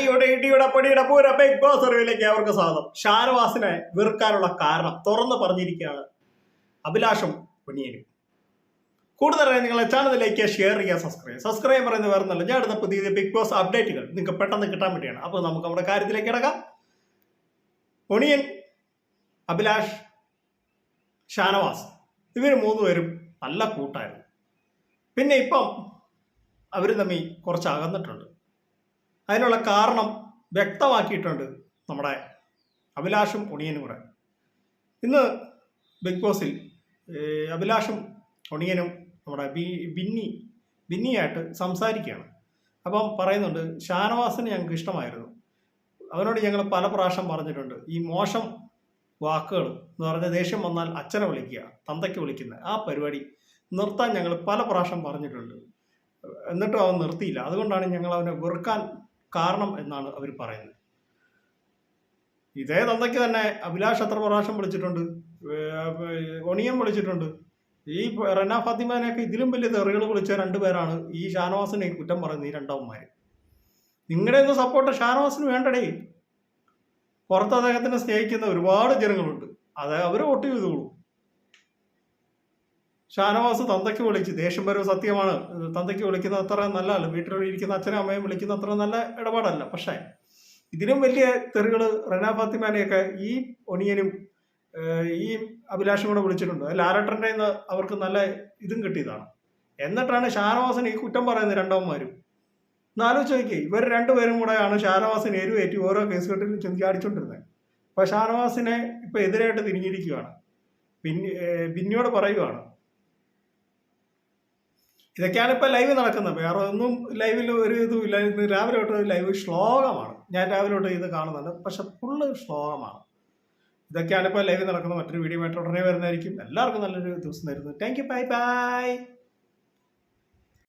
അടിയുടെ ഇടിയുടെ പൊടിയുടെ പൂര ബിഗ് ബോസ് അറിവിലേക്ക് അവർക്ക് സ്വാഗതം. ഷാനവാസിനെ വെറുക്കാനുള്ള കാരണം തുറന്നു പറഞ്ഞിരിക്കുകയാണ് അഭിലാഷം പൊന്നിയനും കൂടുതലായി നിങ്ങളെ ചാനലിലേക്ക് ഷെയർ ചെയ്യുക സബ്സ്ക്രൈബ് സബ്സ്ക്രൈബ് പറയുന്നത് വേറെ ഒന്നല്ല ഞാൻ അടുത്ത പുതിയ ബിഗ് ബോസ് അപ്ഡേറ്റുകൾ നിങ്ങൾക്ക് പെട്ടെന്ന് കിട്ടാൻ വേണ്ടിയാണ്. അപ്പോൾ നമുക്ക് നമ്മുടെ കാര്യത്തിലേക്ക് കിടക്കാം. പൊണിയൻ അഭിലാഷ് ഷാനവാസ് ഇവർ മൂന്നുപേരും നല്ല കൂട്ടായിരുന്നു. പിന്നെ ഇപ്പം അവർ തമ്മിൽ കുറച്ച് അകന്നിട്ടുണ്ട്. അതിനുള്ള കാരണം വ്യക്തമാക്കിയിട്ടുണ്ട് നമ്മുടെ അഭിലാഷും ഒണിയനും കൂടെ. ഇന്ന് ബിഗ് ബോസിൽ അഭിലാഷും ഒണിയനും നമ്മുടെ ബി ബിന്നി ബിന്നിയായിട്ട് സംസാരിക്കുകയാണ്. അപ്പം പറയുന്നുണ്ട് ഷാനവാസിന് ഞങ്ങൾക്ക് ഇഷ്ടമായിരുന്നു. അവനോട് ഞങ്ങൾ പല പ്രാവശ്യം പറഞ്ഞിട്ടുണ്ട് ഈ മോശം വാക്കുകൾ എന്ന് പറഞ്ഞ ദേഷ്യം വന്നാൽ അച്ഛനെ വിളിക്കുക തന്തയ്ക്ക് വിളിക്കുന്ന ആ പരിപാടി നിർത്താൻ ഞങ്ങൾ പല പ്രാവശ്യം പറഞ്ഞിട്ടുണ്ട്. എന്നിട്ടും അവൻ നിർത്തിയില്ല. അതുകൊണ്ടാണ് ഞങ്ങൾ അവനെ വെറുക്കാൻ കാരണം എന്നാണ് അവർ പറയുന്നത്. ഇതേ തന്തയ്ക്ക് തന്നെ അഭിലാഷ് എത്ര പ്രാവശ്യം വിളിച്ചിട്ടുണ്ട് ഒണിയം വിളിച്ചിട്ടുണ്ട്. ഈ റന ഫാത്തിമാനെയൊക്കെ ഇതിലും വലിയ തെറികൾ വിളിച്ച രണ്ടുപേരാണ് ഈ ഷാനവാസിനെ കുറ്റം പറയുന്നത് ഈ രണ്ടവന്മാർ നിങ്ങളുടെ ഒന്നും സപ്പോർട്ട് ഷാനവാസിന് വേണ്ടടേ. പുറത്ത് അദ്ദേഹത്തിനെ സ്നേഹിക്കുന്ന ഒരുപാട് ജനങ്ങളുണ്ട്. അത് അവർ വോട്ട് ചെയ്തോളൂ. ഷാനവാസ് തന്തയ്ക്ക് വിളിച്ച് ദേഷ്യം വരും സത്യമാണ്. തന്തയ്ക്ക് വിളിക്കുന്ന അത്ര നല്ലതല്ല വീട്ടിൽ ഇരിക്കുന്ന അച്ഛനും അമ്മയും വിളിക്കുന്ന അത്ര നല്ല ഇടപാടല്ല. പക്ഷേ ഇതിലും വലിയ തെറികൾ റന ഫാത്തിമാനെയൊക്കെ ഈ ഒണിയനും ഈ അഭിലാഷും കൂടെ വിളിച്ചിട്ടുണ്ട്. ലാലട്ടന്റെ ആരട്ടന്റെ അവർക്ക് നല്ല ഇതും കിട്ടിയതാണ്. എന്നിട്ടാണ് ഷാനവാസിന് ഈ കുറ്റം പറയുന്നത് രണ്ടവന്മാരും. എന്നാലോചിച്ച് ചോദിക്കുക ഇവർ രണ്ടുപേരും കൂടെയാണ് ഷാനവാസിന് എരുവേറ്റി ഓരോ കേസ് കെട്ടിലും ചെന്ന് അടിച്ചോണ്ടിരുന്നത് അപ്പോൾ ഷാനവാസിനെ ഇപ്പോൾ എതിരായിട്ട് തിരിഞ്ഞിരിക്കുകയാണ്. പിന്നെ ബിന്നിയോട് പറയുകയാണ് ഇതൊക്കെയാണ് ഇപ്പോൾ ലൈവ് നടക്കുന്നത്. വേറെ ഒന്നും ലൈവിൽ ഒരു ഇതും ഇല്ല. ഇന്ന് രാവിലെ തൊട്ട് ലൈവ് ശ്ലോകമാണ്. ഞാൻ രാവിലെ തൊട്ട് ഇത് കാണുന്നുണ്ട്. പക്ഷെ ഫുള്ള് ശ്ലോകമാണ്. ഇതൊക്കെയാണ് ഇപ്പോൾ ലൈവ് നടക്കുന്നത് മറ്റൊരു വീഡിയോ ആയിട്ട് ഉടനെ വരുന്നതായിരിക്കും. എല്ലാവർക്കും നല്ലൊരു ദിവസം തരുന്നു താങ്ക് യു ബൈ ബൈ